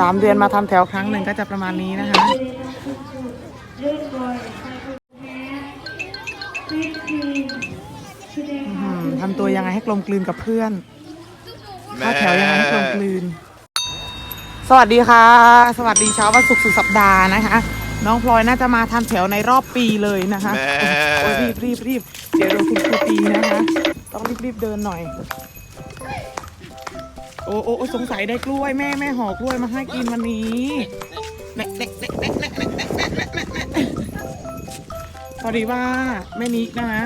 สามเดือนมาทำแถวครั้งหนึ่งก็จะประมาณนี้นะคะอืมทำตัวยังไงให้กลมกลืนกับเพื่อนเข้าแถวยังไงให้กลมกลืน สวัสดีค่ะ สวัสดีเช้าวันศุกร์สุดสัปดาห์นะคะ น้องพลอยน่าจะมาทำแถวในรอบปีเลยนะคะแม่โอ้ยรีบรีบรีบเดี๋ยวโดนคุณครูตีนะคะ ต้องรีบรีบเดินหน่อย โอ้โอ้สงสัยได้กล้วยแม่แม่ห่อกล้วยมาให้กินวันนี้เด็พอดีว่าแม่นิกนะคะ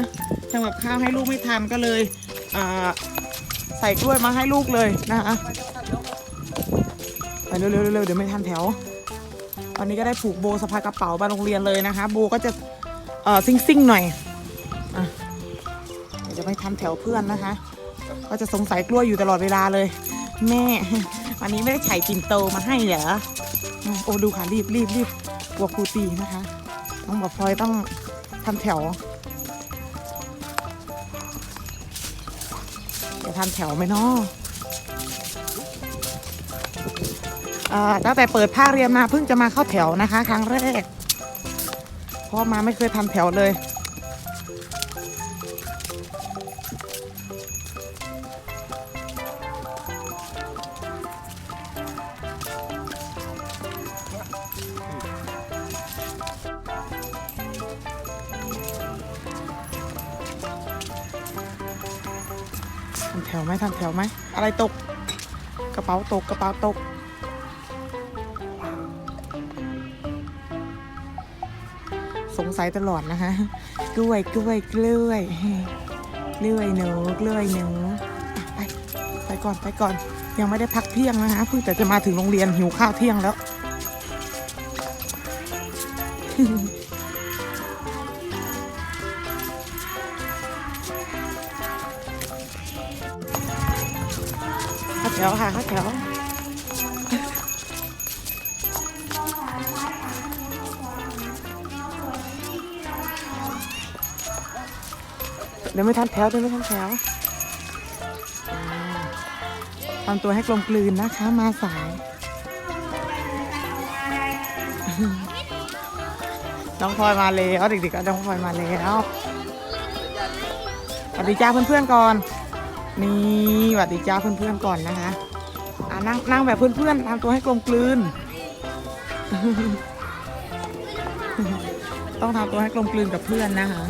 ทำกับข้าวให้ลูกไม่ทันก็เลยใส่กล้วยมาให้ลูกเลยนะคะไปเร็วๆเร็วเดี๋ยวไม่ทันแถววันนี้ก็ได้ผูกโบสะพายกระเป๋าไปโรงเรียนเลยนะคะ โบก็จะเออซิ่งซิ่งหน่อยอจะไม่ทันแถวเพื่อนนะคะ ก็จะสงสัยกล้วยอยู่ตลอดเวลาเลย แม่ วันนี้ไม่ได้ไฉปิ่นโตมาให้เหรอโอ้ดูค่ะรีบรีบรีบกลัวครูตีนะคะน้องบอกพลอยต้องทำแถวจะทำแถวไหมเนาะอ่าตั้งแต่เปิดภาคเรียนมาเพิ่งจะมาเข้าแถวนะคะ ครั้งแรกเพราะมาไม่เคยทำแถวเลย ทำแถวไหมทำแถวไหม อะไรตก กระเป๋าตกกระเป๋าตก สงสัยตลอดนะคะ กล้วยกล้วยกล้วยกล้วยหนูกล้วยหนูอะไปไปก่อนไปก่อน ยังไม่ได้พักเที่ยงนะคะเพิ่งแต่จะมาถึงโรงเรียนหิวข้าวเที่ยงแล้ว แถวค่ะข้าแถวเดี๋ยวไม่ทันแถวเดี๋ยวไม่ทันแถวทำตัวให้กลมกลืนนะคะ มาสายน้องพลอยมาแล้วเด็กๆก็น้องพลอยมาแล้วสวัสดีจ้าเพื่อนๆก่อน นี่สวัสดีจ้าเพื่อนๆก่อนนะคะอ่านั่งนั่งแบบเพื่อนๆทำตัวให้กลมกลืน ต้องทำตัวให้กลมกลืนกับเพื่อนนะคะ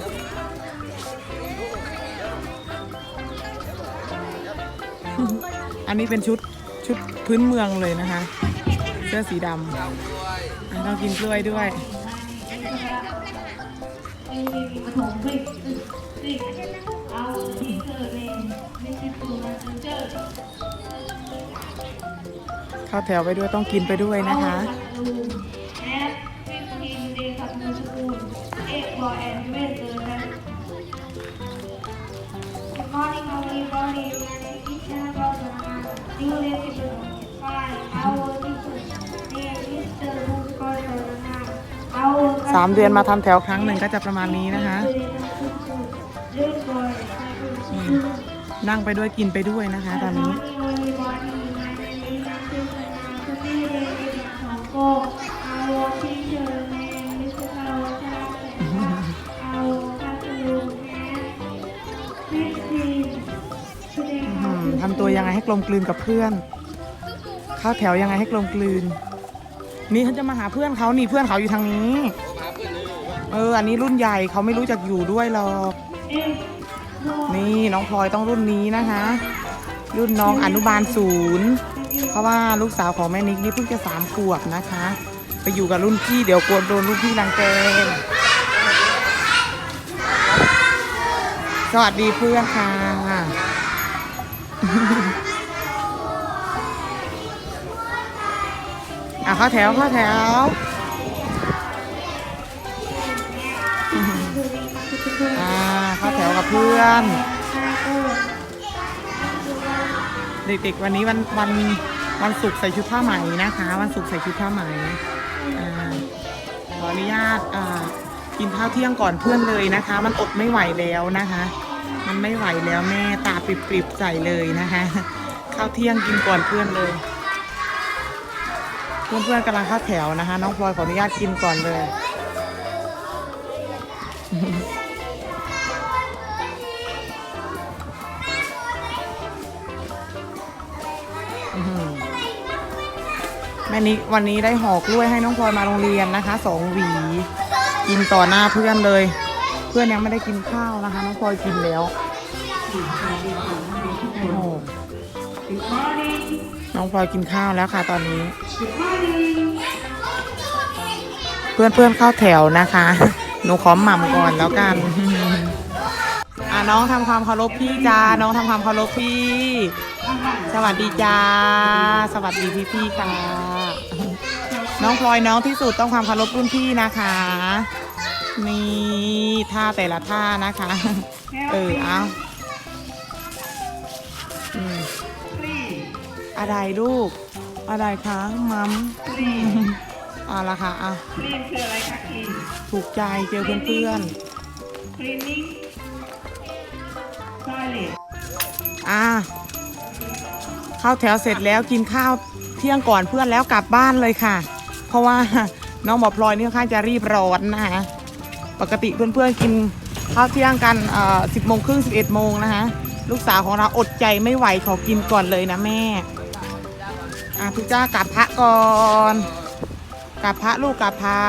อันนี้เป็นชุดชุดพื้นเมืองเลยนะคะ เสื้อสีดำต้องกินกล้วยด้วยเข้าแถวไปด้วยต้องกินไปด้วยนะคะสามเดือนมาทำแถวครั้งหนึ่งก็จะประมาณนี้นะคะ นั่งไปด้วยกินไปด้วยนะคะตอนนี้อืมทำตัวยังไงให้กลมกลืนกับเพื่อน เข้าแถวยังไงให้กลมกลืน นี่เขาจะมาหาเพื่อนเขานี่เพื่อนเขาอยู่ทางนี้ เออ อันนี้รุ่นใหญ่เขาไม่รู้จักอยู่ด้วยหรอก นี่น้องพลอยต้องรุ่นนี้นะคะ รุ่นน้องอนุบาลศูนย์เพราะว่าลูกสาวของแม่นิกนี่เพิ่งจะสามขวบนะคะ ไปอยู่กับรุ่นพี่เดี๋ยวกลัวโดนรุ่นพี่รังแกสวัสดีเพื่อนค่ะ อะเข้าแถวเข้าแถว กับเพื่อน เด็กๆวันนี้วันวันวันศุกร์ใส่ชุดผ้าไหมนะคะ วันศุกร์ใส่ชุดผ้าไหม่ขออนุญาตอ่ากินข้าวเที่ยงก่อนเพื่อนเลยนะคะ มันอดไม่ไหวแล้วนะคะ มันไม่ไหวแล้วแม่ตาปริบๆใส่เลยนะคะข้าวเที่ยงกินก่อนเพื่อนเลยเพื่อนๆกำลังเข้าแถวนะคะ น้องพลอยขออนุญาตกินก่อนเลย ม่นิกวันนี้ได้ห่อกล้วยให้น้องพลอยมาโรงเรียนนะคะสองหวี กินต่อหน้าเพื่อนเลย เพื่อนยังไม่ได้กินข้าวนะคะ น้องพลอยกินแล้วน้องพลอยกินข้าวแล้วค่ะตอนนี้ เพื่อนเพื่อนเข้าแถวนะคะ หนูขอหม่ำก่อนแล้วกันอะน้องทำความเคารพพี่จ้าน้องทำความเคารพพี่ สวัสดีจ้า สวัสดีพี่พี่ๆค่ะ น้องพลอยน้องที่สุดต้องความเคารพรุ่นพี่นะคะนี่ท่าแต่ละท่านะคะ เออเอาอืม Please อะไรลูก อะไรคะมัม Please เอาละค่ะอะ Clean คืออะไรคะ Clean ถูกใจเจอเพื่อน Cleaning Toilet ๆอะ เข้าแถวเสร็จแล้วกินข้าวเที่ยงก่อนเพื่อนแล้วกลับบ้านเลยค่ะ เพราะว่าน้องหมอพลอยนี่ค่อนข้างจะรีบร้อนนะคะปกติเพื่อนๆกินข้าวเที่ยงกันอ่อสิบโมงครึ่งสิบเอ็ดโมงนะคะลูกสาวของเราอดใจไม่ไหวขอกินก่อนเลยนะแม่อะพี่จ้ากลับพระก่อนกลับพระลูกกลับพระ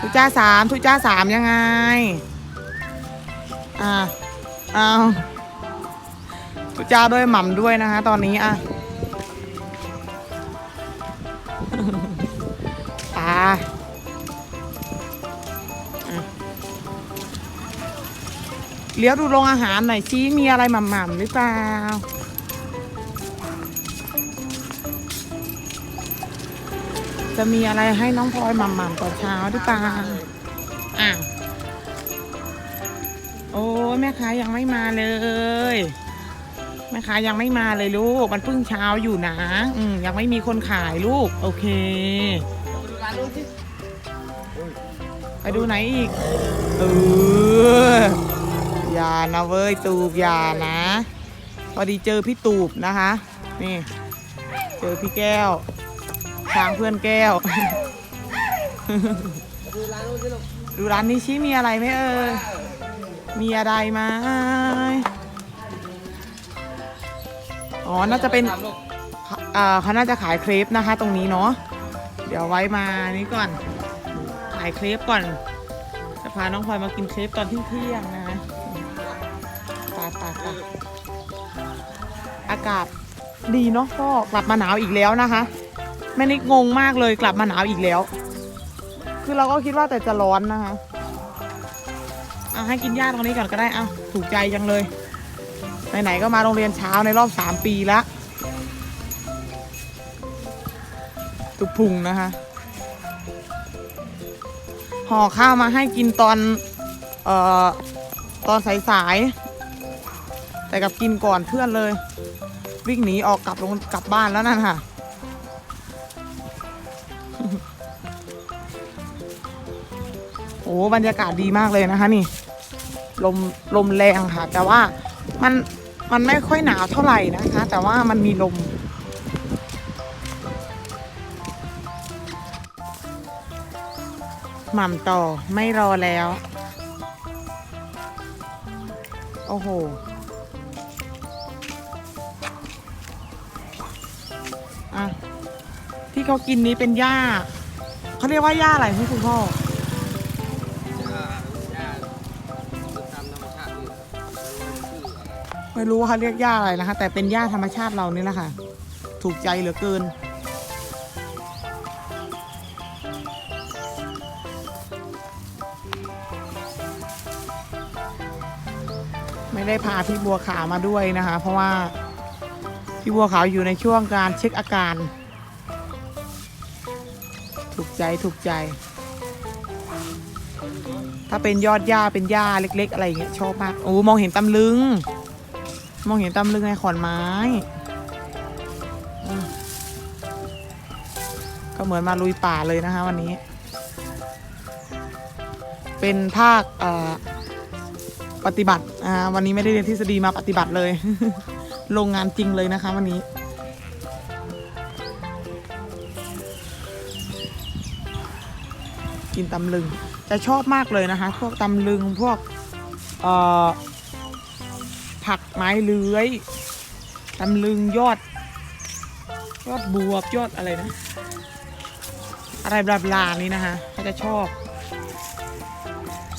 ทุจ้าสามทุจ้าสามยังไง อ่าเอา ทุจ้าด้วยหม่ำด้วยนะคะตอนนี้อะตาเลี้ยวดูโรงอาหารหน่อยชี้มีอะไรหม่ำๆหรือเปล่าจะมีอะไรให้น้องพลอยหม่ำๆตอนเช้าหรือเปล่าอะโอ้แม่ค้ายังไม่มาเลย แม่ค้ายังไม่มาเลยลูก มันเพิ่งเช้าอยู่นะ อืมยังไม่มีคนขายลูก โอเค ไปดูไหนอีก เออ อย่านะเว้ยตูบอย่านะ พอดีเจอพี่ตูบนะคะ นี่ เจอพี่แก้วช้างเพื่อนแก้ว ดูร้านนี้ชี้มีอะไรไหมเอ่ยมีอะไรไหม อ๋อ น่าจะเป็นอ่าเขาน่าจะขายเครปนะคะ ตรงนี้เนาะ เดี๋ยวไว้มานี้ก่อน ขายเครปก่อน จะพาน้องพลอยมากินเครปตอนที่เที่ยงนะคะปไปไปอากาศดีเนาะก็กลับมาหนาวอีกแล้วนะคะ แม่นิกงงมากเลยกลับมาหนาวอีกแล้ว คือเราก็คิดว่าแต่จะร้อนนะคะอะให้กินหญ้าตรงนี้ก่อนก็ได้อะถูกใจจังเลย ไหนๆก็มาโรงเรียนเช้าในรอบสามปีล้วตุกพุงนะคะห่อข้าวมาให้กินตอน เอ่อ ตอนสายๆ แต่กับกินก่อนเพื่อนเลย วิ่งหนีออกกลับลงกลับบ้านแล้วนั่นค่ะ โอ้บรรยากาศดีมากเลยนะคะนี่ ลมลมแรงค่ะ แต่ว่ามัน มันไม่ค่อยหนาวเท่าไหร่นะคะ แต่ว่ามันมีลม หม่ำต่อไม่รอแล้ว โอ้โห อะ ที่เขากินนี้เป็นหญ้า เขาเรียกว่าหญ้าอะไรคุณพ่อ ไม่รู้ว่าเขาเรียกหญ้าอะไรนะคะ แต่เป็นหญ้าธรรมชาติเรานี่แหละค่ะ ถูกใจเหลือเกิน ไม่ได้พาพี่บัวขาวมาด้วยนะคะ เพราะว่าพี่บัวขาวอยู่ในช่วงการเช็คอาการ ถูกใจถูกใจ ถ้าเป็นยอดหญ้าเป็นหญ้าเล็ก ๆ อะไรอย่างเงี้ยชอบมากโอ้มองเห็นตำลึง มองเห็นตามลึงในขอนไม้ ก็เหมือนมาลุยป่าเลยนะคะวันนี้ เป็นภาคปฏิบัติวันนี้ไม่ได้เรียนทฤษฎีมาปฏิบัติเลยโรงงานจริงเลยนะคะวันนี้กินตำลึง จะชอบมากเลยนะคะ พวกตำลึง พวก เอ่อ ผักไม้เลื้อยตำลึงยอด ยอดบวบยอดอะไรนะ อะไรบลาบลานี้นะคะเขาจะชอบ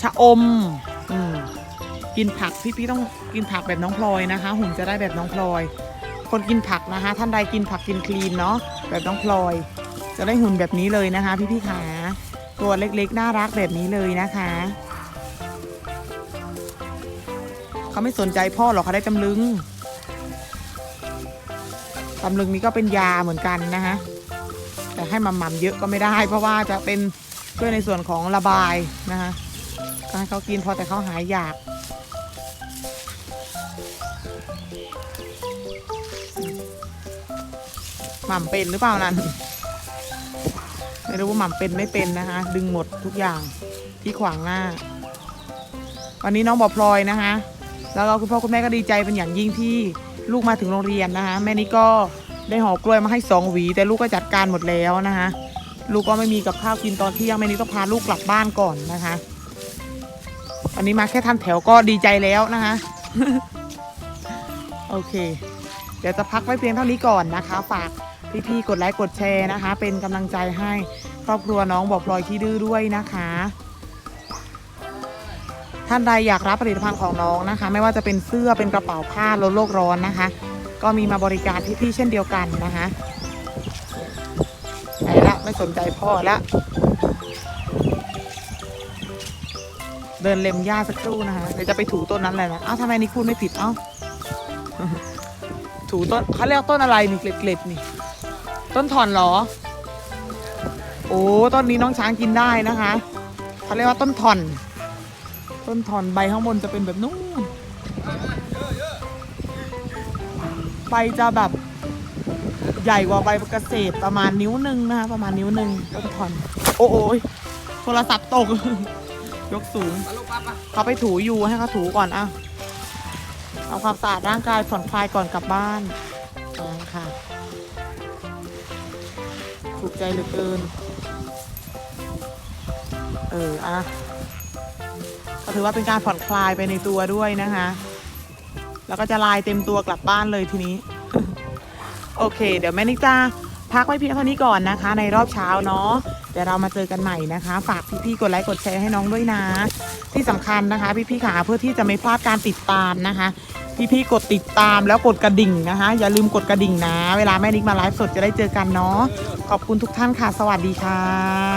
ชะอม อืมกินผักพี่พี่ต้องกินผักแบบน้องพลอยนะคะหุ่นจะได้แบบน้องพลอย คนกินผักนะคะ ท่านใดกินผักกินคลีนเนาะแบบน้องพลอย จะได้หุ่นแบบนี้เลยนะคะ พี่พี่ขาตัวเล็กๆน่ารักแบบนี้เลยนะคะ เขาไม่สนใจพ่อหรอกเขาได้ตำลึงตำลึงนี้ก็เป็นยาเหมือนกันนะคะแต่ให้มัมมัมเยอะก็ไม่ได้ เพราะว่าจะเป็นช่วยในส่วนของระบายนะคะก็ให้เขากินพอแต่เขาหายอยากหม่ำเป็นหรือเปล่านั่นไม่รู้ว่าหม่ำเป็นไม่เป็นนะคะ ดึงหมดทุกอย่างที่ขวางหน้า วันนี้น้องบอพลอยนะคะ แล้วก็คุณพ่อคุณแม่ก็ดีใจเป็นอย่างยิ่งที่ลูกมาถึงโรงเรียนนะคะแม่นี่ก็ได้ห่อกล้วยมาให้สองหวี แต่ลูกก็จัดการหมดแล้วนะคะลูกก็ไม่มีกับข้าวกินตอนเที่ยงแม่นี่ต้องพาลูกกลับบ้านก่อนนะคะวันนี้มาแค่ทันแถวก็ดีใจแล้วนะคะโอเค เดี๋ยวจะพักไว้เพียงเท่านี้ก่อนนะคะ ฝากพี่ๆกดไลค์กดแชร์นะคะ เป็นกำลังใจให้ครอบครัวน้องบอกพลอยที่ดื้อด้วยนะคะ ท่านใดอยากรับผลิตภัณฑ์ของน้องนะคะ ไม่ว่าจะเป็นเสื้อเป็นกระเป๋าผ้าลดโลกร้อนนะคะ ก็มีมาบริการพี่ๆเช่นเดียวกันนะคะไปละไม่สนใจพ่อละ เดินเล็มหญ้าสักครู่นะคะเดี๋ยวจะไปถูต้นนั้นเลยนะอ้าวทำไมนี่คุณไม่ผิดเอ้าถูต้นเขาเรียกต้นอะไรนี่เกล็ดๆนี่ ต้นถอนหรอ โอ้ต้นนี้น้องช้างกินได้นะคะเขาเรียกว่าต้นถอน ต้นถอนใบข้างบนจะเป็นแบบนู้นใบจะแบบใหญ่กว่าใบเกษตรประมาณนิ้วหนึ่งนะคะประมาณนิ้วหนึ่งต้นถอน โอ้โยโทรศัพท์ตก ยกสูงเขาไปถูอยู่ให้เขาถูก่อนอะเอาความสะอาดร่างกายผ่อนคลายก่อนกลับบ้านอ่าค่ะถูกใจเหลือเกิน เออ อะ ก็ถือว่าเป็นการผ่อนคลายไปในตัวด้วยนะคะ แล้วก็จะลายเต็มตัวกลับบ้านเลยทีนี้ โอเค เดี๋ยวแม่นิกจะพักไว้เพียงเท่านี้ก่อนนะคะ ในรอบเช้าเนาะเดี๋ยวเรามาเจอกันใหม่นะคะ ฝากพี่ๆกดไลค์กดแชร์ให้น้องด้วยนะ ที่สำคัญนะคะพี่ๆขาเพื่อที่จะไม่พลาดการติดตามนะคะพี่ๆกดติดตามแล้วกดกระดิ่งนะคะ อย่าลืมกดกระดิ่งนะ เวลาแม่นิกมาไลฟ์สดจะได้เจอกันเนาะขอบคุณทุกท่านค่ะ สวัสดีค่ะ